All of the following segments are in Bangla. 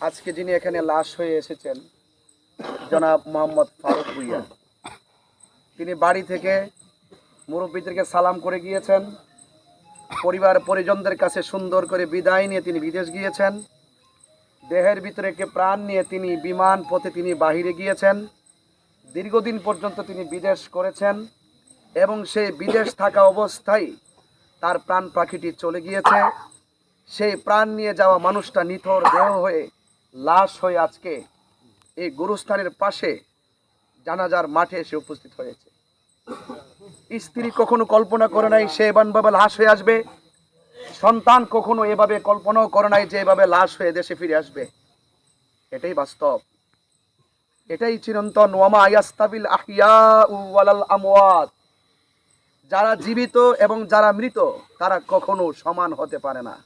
আজকে যিনি এখানে লাশ হয়ে এসেছেন, জনাব মোহাম্মদ ফারুক ভুইয়া। তিনি বাড়ি থেকে মুরব্বীদেরকে সালাম করে গিয়েছেন। পরিবার পরিজনদের কাছে সুন্দর করে বিদায় নিয়ে তিনি বিদেশ গিয়েছেন। দেহের ভিতরে কে প্রাণ নিয়ে তিনি বিমান পথে তিনি বাহিরে গিয়েছেন। দীর্ঘদিন পর্যন্ত তিনি বিদেশ করেছেন এবং সেই বিদেশ থাকা অবস্থায় তার প্রাণ পাখিটি চলে গিয়েছে। সেই প্রাণ নিয়ে যাওয়া মানুষটা নিথর দেহ হয়ে লাশ হয়ে আজকে এই গুরুস্থানের পাশে জানাজার মাঠে এসে উপস্থিত হয়েছে। স্ত্রী কখনো কল্পনা করে নাই সে এমনভাবে লাশ হয়ে আসবে। সন্তান কখনো এভাবে কল্পনাও করে নাই যে এভাবে লাশ হয়ে দেশে ফিরে আসবে। এটাই বাস্তব। এটাই চিরন্তন, ওয়ামা ইয়াস্তাবিল আহিয়া ওয়ালাল আমওয়াত। যারা জীবিত এবং যারা মৃত, তারা কখনো সমান হতে পারে না।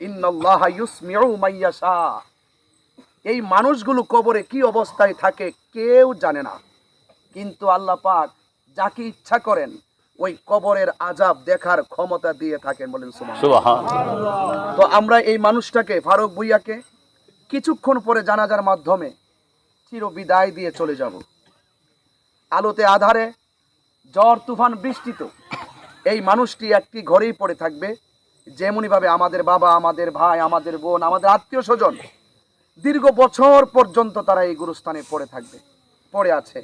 ইন্নাল্লাহা ইউসমিউ মাইয়াশা এই মানুষগুলো কবরে কি অবস্থায় থাকে কেউ জানে না। কিন্তু আল্লাহ পাক যাকে ইচ্ছা করেন ওই কবরের আজাব দেখার ক্ষমতা দিয়ে থাকেন বলেন তো আমরা এই মানুষটাকে ফারুক ভুইয়াকে কিছুক্ষণ পরে জানাজার মাধ্যমে চির বিদায় দিয়ে চলে যাব। আলোতে আধারে ঝড় তুফান বৃষ্টিত এই মানুষটি একটি ঘরেই পড়ে থাকবে। যেমনইভাবে আমাদের বাবা, আমাদের ভাই, আমাদের বোন, আমাদের আত্মীয় স্বজন দীর্ঘ বছর পর্যন্ত তারা এই গুরুস্থানে পড়ে থাকবে, পড়ে আছে।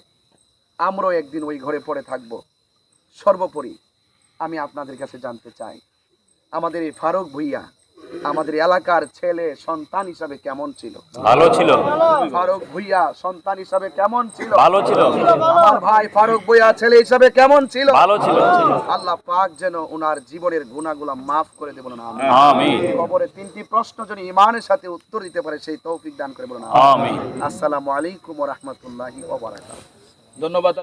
আমরাও একদিন ওই ঘরে পড়ে থাকব। সর্বোপরি আমি আপনাদের কাছে জানতে চাই, আমাদের এই ফারুক ভুইয়া আমাদের এলাকার ছেলে সন্তান হিসাবে কেমন ছিল? ভালো ছিল। ফারুক ভুইয়া সন্তান হিসাবে কেমন ছিল? ভালো ছিল। আমার ভাই ফারুক ভুইয়া ছেলে হিসাবে কেমন ছিল? ভালো ছিল। আল্লাহ পাক যেন ওনার জীবনের গুণাগুলা মাফ করে দেবেন না আমিন। কবরে তিনটি প্রশ্ন যেন ইমানের সাথে উত্তর দিতে পারে সেই তৌফিক দান করে বলুন আমিন। আসসালামু আলাইকুম ওয়া রাহমাতুল্লাহি ওয়া বারাকাতুহু। ধন্যবাদ।